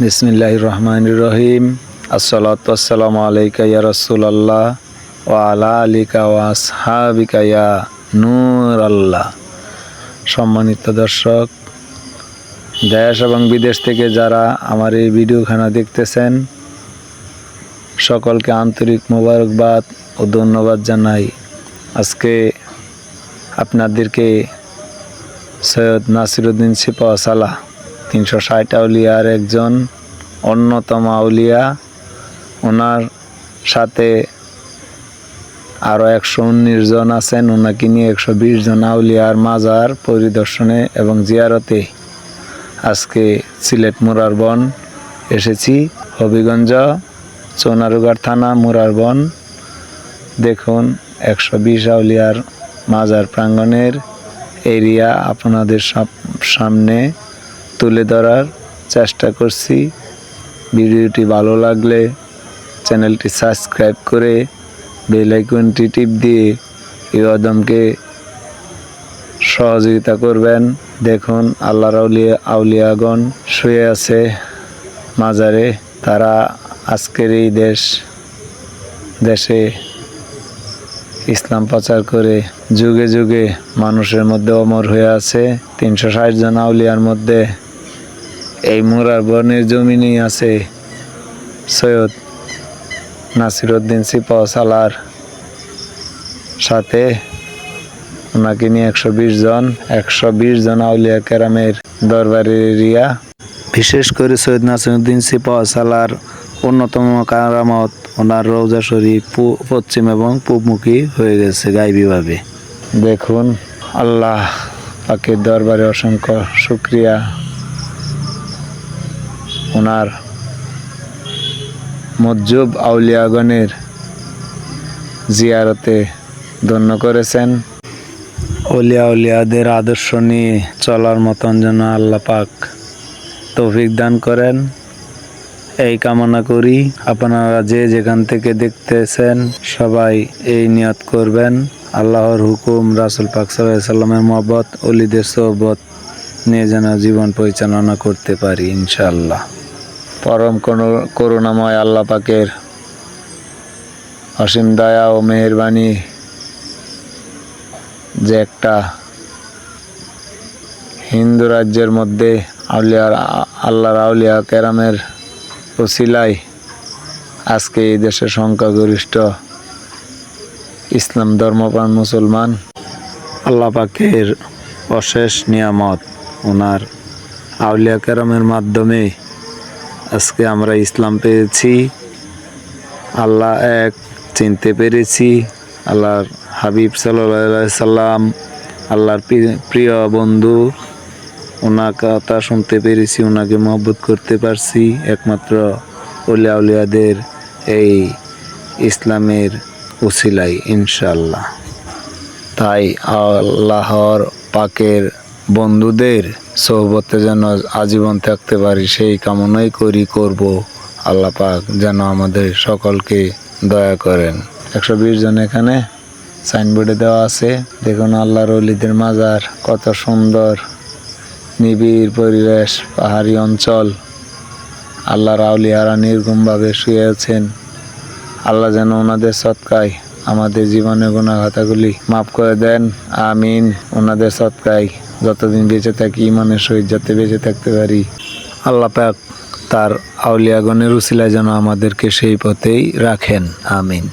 বিসমিল্লাহ রহমান রহিম আসসালাতাম আলাইকা ইয়া রসুলাল্লাহ ও আলা আলিকা ও আসহাবিকা ইয়া নূর আল্লাহ সম্মানিত দর্শক, দেশ এবং বিদেশ থেকে যারা আমার এই ভিডিওখানা দেখতেছেন, সকলকে আন্তরিক মোবারকবাদ ও ধন্যবাদ জানাই। আজকে আপনাদেরকে সৈয়দ নাসিরুদ্দিন সিপাহ সালাহ তিনশো ষাট আউলিয়ার একজন অন্যতম আউলিয়া। ওনার সাথে আরও একশো উনিশ জন আছেন। ওনাকে নিয়ে একশো বিশ জন আউলিয়ার মাজার পরিদর্শনে এবং জিয়ারতে আজকে সিলেট মুরারবন এসেছি। হবিগঞ্জ চৌনারুগার থানা মুরারবন দেখুন, একশো বিশ আউলিয়ার মাজার প্রাঙ্গণের এরিয়া আপনাদের সামনে। তুলে ধরার চেষ্টা করছি। ভিডিওটি ভালো লাগলে চ্যানেলটি সাবস্ক্রাইব করে বেল আইকনটি টিপ দিয়ে এই অদমকে সহযোগিতা করবেন। দেখুন, আল্লাহর আউলিয়া, আউলিয়াগণ শুয়ে আছে, মাজারে। তারা আজকের এই দেশ, দেশে ইসলাম প্রচার করে যুগে যুগে মানুষের মধ্যে অমর হয়ে আছে। তিনশো ষাট জন আউলিয়ার মধ্যে এই মুরার বনের জমিনেই আছে। সৈয়দ নাসিরুদ্দিন সিপাহ সালার সাথে ওনাকে নিয়ে একশো বিশ জন, একশো বিশ জন আউলিয়া কেরামের দরবারের এরিয়া বিশেষ করে সৈয়দ নাসিরুদ্দিন সিপাহ সালার অন্যতম কারামত, ওনার রৌজা শরীফ পশ্চিম এবং পূবমুখী হয়ে গেছে গাইবীভাবে। দেখুন, আল্লাহ পাকের দরবারে অসংখ্য শুক্রিয়া। ওনার মজ্জুব আউলিয়াগণের জিয়ারতে ধন্য করেছেন। অলিয়া উলিয়াদের আদর্শ নিয়ে চলার মতন যেন আল্লাহ পাক তৌফিক দান করেন। এই কামনা করি আপনারা যে যেখান থেকে দেখতেছেন সবাই এই নিয়ত করবেন। আল্লাহর হুকুম রাসুল পাক সাল্লামের মহব্বত, অলিদের সোহবত নিয়ে যেন জীবন পরিচালনা করতে পারি ইনশাআল্লাহ। পরম করু- করুণাময় আল্লাহ পাকের অসীম দয়া ও মেহেরবানি যে একটা হিন্দু রাজ্যের মধ্যে আউলিয়ার আল্লাহর আউলিয়া কেরামের ওসিলাই আজকে এই দেশের সংখ্যাগরিষ্ঠ ইসলাম ধর্মপ্রাণ মুসলমান আল্লাহ পাকের অশেষ নিয়ামত ওনার আউলিয়া কেরামের মাধ্যমে আজকে আমরা ইসলাম পেয়েছি। আল্লাহ এক, চিনতে পেরেছি। আল্লাহর হাবিব সাল্লাহ সাল্লাম, আল্লাহর প্রিয় বন্ধু ওনার কথা শুনতে পেরেছি ওনাকে মহব্বত করতে পারছি। একমাত্র উলিয়া উলিয়াদের এই ইসলামের উসিলাই ইনশাল্লাহ তাই আল্লাহর পাকের বন্ধুদের সোহবতে যেন আজীবন থাকতে পারি, সেই কামনাই করি, করব। আল্লাহ পাক যেন আমাদের সকলকে দয়া করেন। একশো বিশ জন এখানে সাইনবোর্ডে দেওয়া আছে। দেখুন আল্লাহর অলিদের মাজার, কত সুন্দর, নিবিড় পরিবেশ, পাহাড়ি অঞ্চল। আল্লাহর আউলিয়ারা নির্গমভাবে শুয়ে আছেন। আল্লাহ যেন ওনাদের সৎকায় আমাদের জীবনের গুণাঘাতাগুলি মাফ করে দেন। আমিন। ওনাদের সৎকায় যতদিন বেঁচে থাকি, ইমানের সহিত যাতে বেঁচে থাকতে পারি, আল্লাহ পাক তার আউলিয়াগণের উসিলায় যেন আমাদেরকে সেই পথেই রাখেন। আমিন।